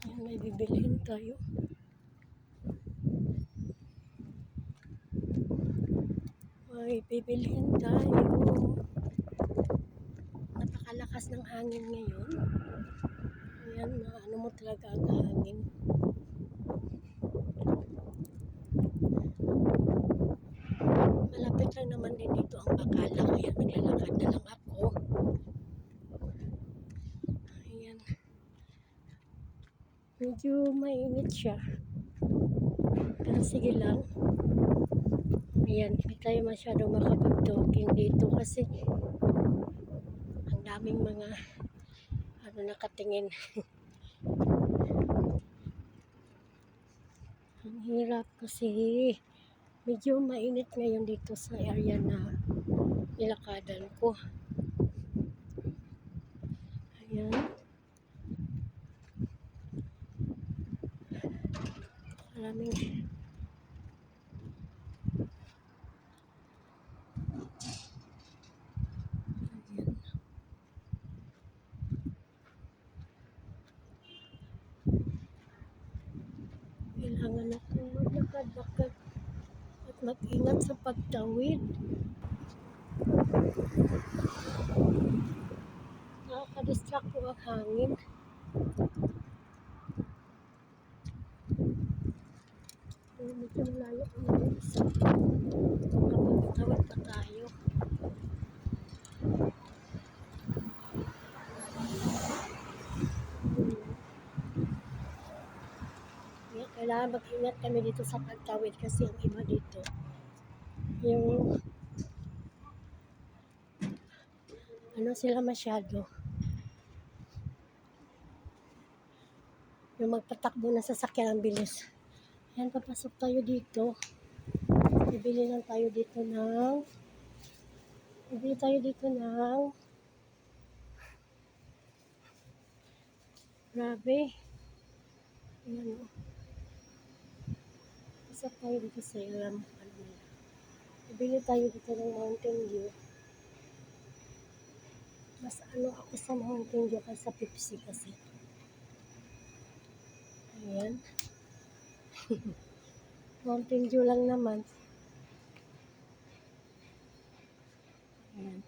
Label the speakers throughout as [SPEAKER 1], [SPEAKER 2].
[SPEAKER 1] Ayan, may bibilhin tayo. May bibilhin tayo. Napakalakas ng hangin ngayon. Ayan, ano mo talaga ang hangin. Malapit lang naman din dito ang bakala, kaya naglalakad na lang ako. Ayan. Medyo mainit siya. Pero sige lang. Ayan, hindi tayo masyadong makapag-talking dito kasi ang daming mga ano nakatingin. ang hirap kasi medyo mainit ngayon dito sa area na nilakadan ko. Ayan. Maraming. Kailangan akong maglakad-lakad at mag-ingat sa pagtawid. Nakaka-distract po ang hangin. Malayo ang mga isa. Kapag pa tayo. Kailangan mag-ingat kami dito sa pagtawid kasi ang iba dito yung ano sila masyado yung magpatakbo na sasakyan ang bilis yan papasok tayo dito. Bibili lang tayo dito ng bibili tayo dito ng grabe. Yan o pasok tayo dito sa ilang ano bibili tayo dito ng Mountain Dew. Mas ano ako sa Mountain Dew kaysa Pepsi kasi. Ayan Mountain Dew lang naman ayan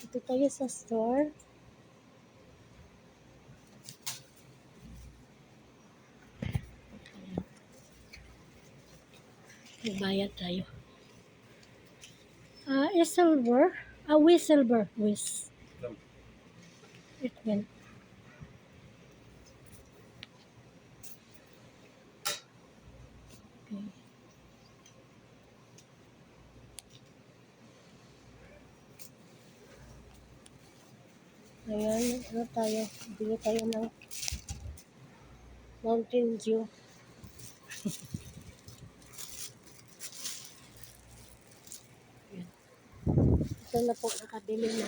[SPEAKER 1] Dito tayo sa store. Magbayad tayo. Ah, uh, silver. Ah, uh, silver. Wis. It went. Okay. Ayan, ano tayo? Bili tayo ng Mountain Dew. Ito na po nakabili na.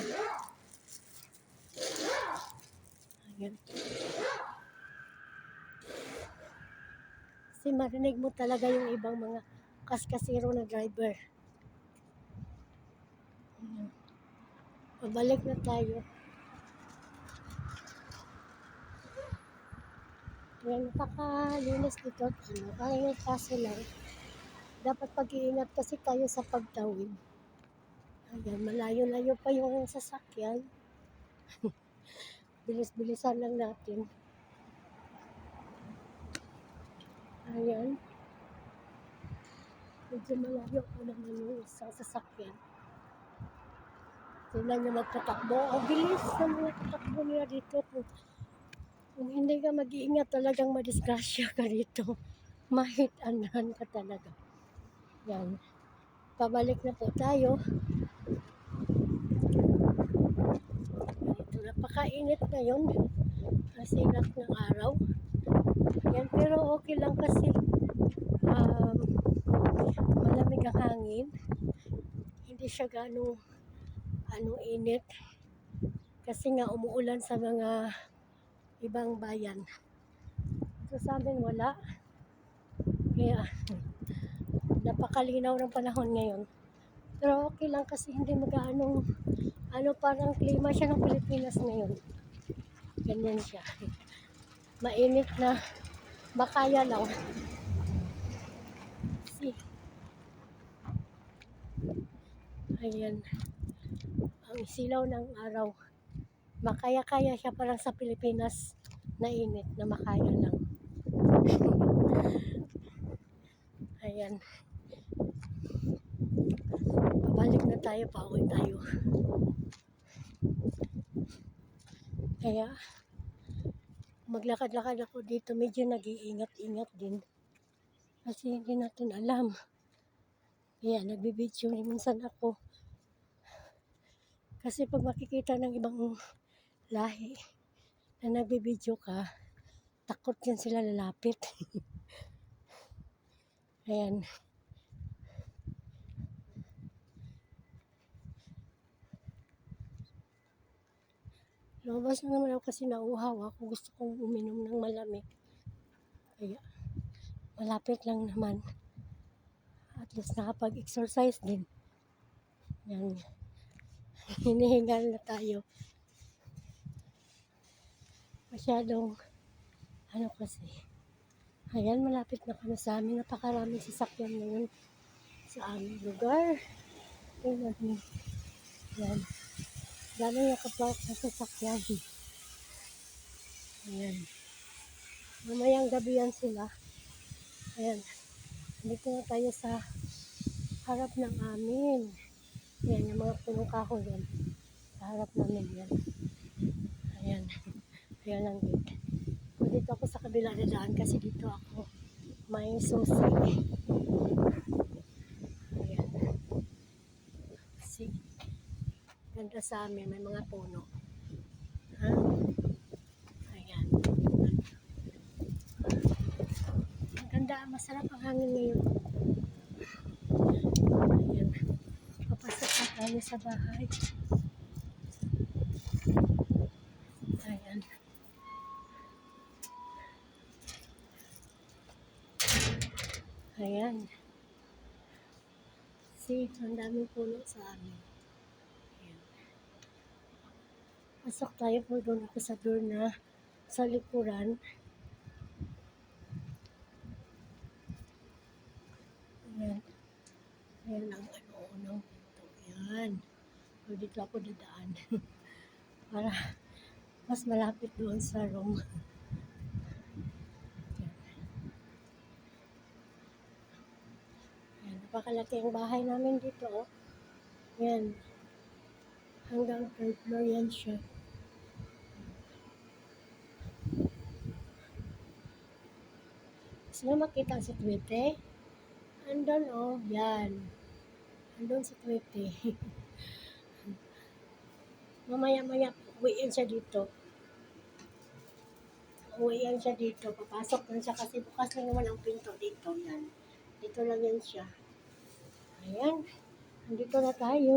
[SPEAKER 1] Ayan. Kasi marinig mo talaga yung ibang mga kaskasiro na driver. Ayan. Pabalik na tayo. Yan, nakakalinis dito. Ano, yung kaso lang, dapat pag-iingat kasi tayo sa pagtawid. Ayan, malayo-layo pa yung sasakyan. Bilis-bilisan lang natin. Ayan. Medyo malayo pa naman yung isang sasakyan. Tingnan nyo magtatakbo. Ang bilis na mga tatakbo nila dito. Kung kung hindi ka mag-iingat talagang madisgrasya ka dito. Mahit-anan ka talaga. Yan. Pabalik na po tayo. Ito, napakainit ngayon. Kasi lahat ng araw. Yan, pero okay lang kasi um, malamig ang hangin. Hindi siya ganong ano init. Kasi nga umuulan sa mga ibang bayan. So sa amin wala. Kaya napakalinaw ng panahon ngayon. Pero okay lang kasi hindi mag-ano, ano parang klima siya ng Pilipinas ngayon. Ganyan siya. Mainit na makaya lang. See? Ayan. Ang silaw ng araw. Makaya-kaya siya parang sa Pilipinas na init na makaya lang. Ayan. Pabalik na tayo, pauwi tayo. Kaya, maglakad-lakad ako dito, medyo nag-iingat-ingat din. Kasi hindi natin alam. Kaya, nagbibidyo rin minsan ako. Kasi pag makikita ng ibang lahi na nagbibidyo ka, takot yan sila lalapit. Ayan. Lumabas na naman ako kasi nauhaw ako. Gusto kong uminom ng malamig. Kaya, malapit lang naman. At least nakapag-exercise din. Yan. Hinihingal na tayo. Masyadong, ano kasi, ayan, malapit na kami sa amin. Napakaraming sasakyan ngayon sa aming lugar. Tingnan mo. Dami nakapark na sasakyan. Ayan. Mamayang gabi yan sila. Ayan. Dito na tayo sa harap ng amin. Ayan, yung mga punong kahoy yan. Sa harap namin yan. Ayan. Ayan ang gate. Dito ako sa kabila na daan kasi dito ako may susi. Ayan. See? Ganda sa amin, may mga puno. Ha? Ayan. Ang ganda, masarap ang hangin ngayon. Ayan. Papasok na tayo sa bahay. Ayan. Ayan. See, ang daming puno sa amin. Ayan. Pasok tayo po doon ako sa door na sa likuran. Ayan. Ayan ang ano, unang pinto. Ayan. So, dito ako dadaan. Para mas malapit doon sa room. Ayan. Napakalaki ang bahay namin dito. Oh. Ayan. Hanggang third floor yan siya. Nyo makita si Twite? Andun oh, yan. Andun si Twite. Mamaya-maya, uwiin siya dito. Uwiin siya dito. Papasok lang siya kasi bukas lang naman ang pinto dito. Yan. Dito lang yan siya. Ayan. Andito na tayo.